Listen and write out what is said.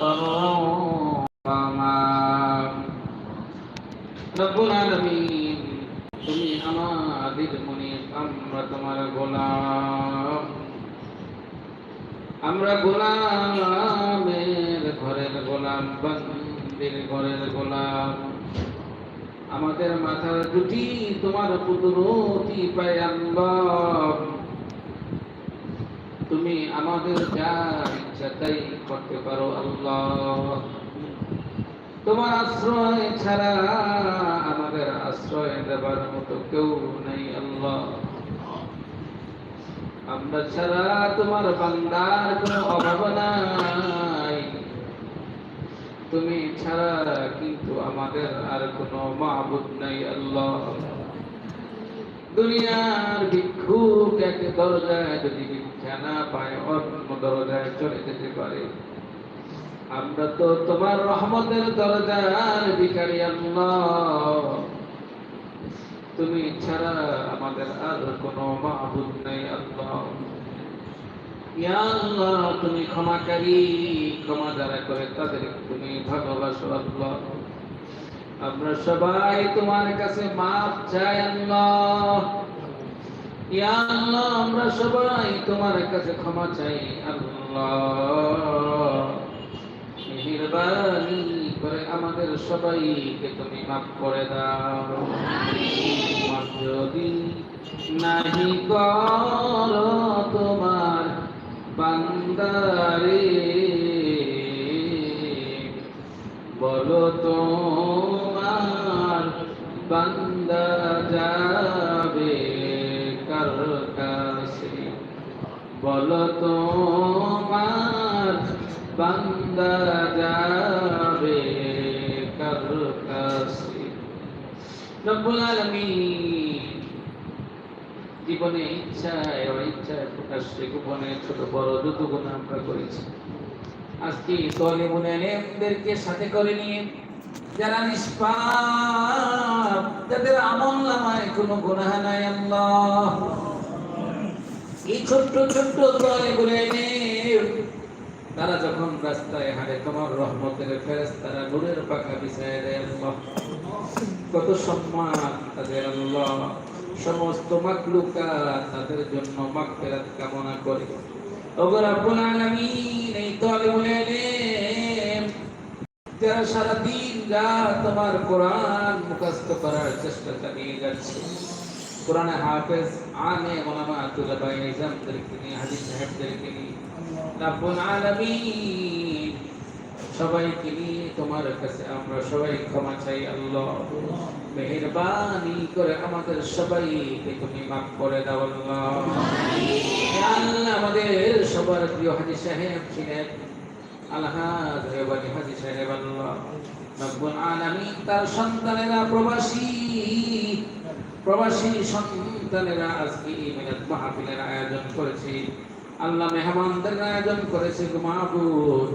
আমরা গোলাম। আমরা গোলামের ঘরের গোলাম, বান্দির ঘরের গোলাম। আমাদের মাথার দুটি, তোমার পুতুরতি পায় আল্লাহ। তুমি আমাদের যা ইচ্ছা তাই করতে পারো আল্লাহ। তোমার আশ্রয় ছাড়া আমাদের আশ্রয় দেবার মতো কেউ নেই আল্লাহ। আমরা ছাড়া তোমার বান্দার কোনো অভাব নাই। তুমি ছাড়া কিন্তু আমাদের আর কোনো মাহবুদ নাই আল্লাহ। দুনিয়ার ভিক্ষুক এক দরজায় যদি ভিক্ষা না পায়, অন্য দরজায় চলে যেতে পারে। আমরা তো তোমার রহমতের দরজার ভিখারি তুমি ছাড়া আমাদের আর কোনো নেই আল্লাহ। তুমি ক্ষমাকারী, ক্ষমা যারা করে তাদের তুমি ভালোবাসো আল্লাহ। আমরা সবাই তোমার কাছে মাপ চাই, আল্লাহ। ইয়া আল্লাহ, আমরা সবাই তোমার কাছে ক্ষমা চাই, আল্লাহ। মেহেরবানি করে আমাদের সবাইকে তুমি মাফ করে দাও। যদি নাহি কর তোমার বান্দারে, বলো তোমার বান্দা যাবে কার কাছে? বলো তোমার বান্দা যাবে কার কাছে? রব্বুল আলামিন জীবনে ইচ্ছায় অনিচ্ছায় প্রকাশ্যে গোপনে ছোট, বড় যত গুণা আমরা করেছি। আজকে তলিবুল এলেমদেরকে সাথে করে নিয়ে যারা নিষ্পাপ যাদের আমল নামায় কোনো গুনাহ নাই আল্লাহ। এই ছোট্ট ছোট্ট তলিবুল এলেম তারা যখন রাস্তায় হাঁটে, তোমার রহমতের ফেরেশতারা নূরের পাখা বিছায় দেয় আল্লাহ। কত সম্মান তাদের আল্লাহ। সমস্ত মাকলুকাত তাদের জন্য মাগফিরাত কামনা করে। ওগো রব্বুল আলামিন যারা সারা দিন রাত তোমার কোরআন মুখস্থ করার চেষ্টা চালিয়ে যাচ্ছে, কোরআনে হাফেজ আনে ওলামা নিয়ে সাহেবদেরকে নিয়ে সবাইকে নিয়ে তোমার কাছে আমরা সবাই ক্ষমা চাই, আল্লাহ মেহেরবানি করে আমাদের সবাইকে তুমি মাফ করে দাও, আল্লাহ। আল্লাহ আমাদের সবার প্রিয় হাজি সাহেব ছিলেন। আলহাজ হেবানি হাজি সাহেব আল্লাহ। রব্বুল আলামিন তার সন্তানেরা প্রবাসী। প্রবাসী সন্তানেরা আজকে এই মিলাদ মাহফিলের আয়োজন করেছে। আল্লাহ মেহমানদের আয়োজন করেছে মাহবুব